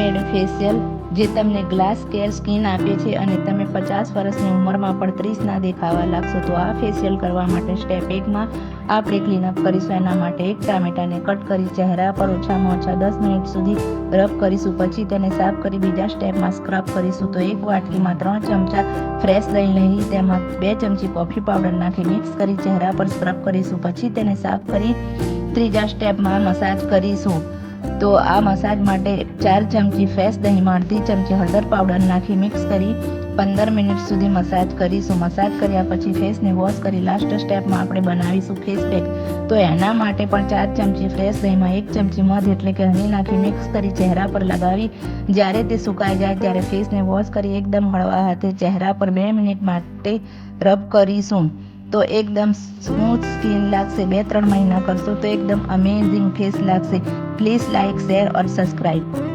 મેડ facial જે તમને glass care skin આપે છે અને તમે પચાસ વર્ષની ઉંમરમાં પણ ત્રીસના દેખાવા લાગશો, તો આ ફેશિયલ કરવા માટે સ્ટેપ એકમાં આપણે ક્લીનઅપ કરીશું. એના માટે એક ટામેટાને કટ કરી ચહેરા પર ઓછામાં ઓછા દસ મિનિટ સુધી રબ કરીશું. પછી તેને સાફ કરી બીજા સ્ટેપમાં સ્ક્રબ કરીશું. તો એક વાટકીમાં ત્રણ ચમચા ફ્રેશ દહીં લઈ, તેમાં બે ચમચી કોફી પાવડર નાખી મિક્સ કરી ચહેરા પર સ્ક્રબ કરીશું. પછી તેને સાફ કરી ત્રીજા સ્ટેપમાં મસાજ કરીશું. તો આ મસાજ માટે ચાર ચમચી ફ્રેશ દહીંમાં અડધી ચમચી હળદર પાવડર નાખી મિક્સ કરી પંદર મિનિટ સુધી મસાજ કરીશું. મસાજ કર્યા પછી ફેસને વોશ કરી લાસ્ટ સ્ટેપમાં આપણે બનાવીશું ફેસ પેક. તો એના માટે પણ ચાર ચમચી ફ્રેશ દહીંમાં એક ચમચી મધ એટલે કે હની નાખી મિક્સ કરી ચહેરા પર લગાવી. જ્યારે તે સુકાઈ જાય ત્યારે ફેસને વોશ કરી એકદમ હળવા હાથે ચહેરા પર બે મિનિટ માટે રબ કરીશું. તો એકદમ સ્મૂથ સ્કિન લાગશે. બે, ત્રણ મહિના કરશો તો એકદમ અમેઝિંગ ફેસ લાગશે. Please like share or subscribe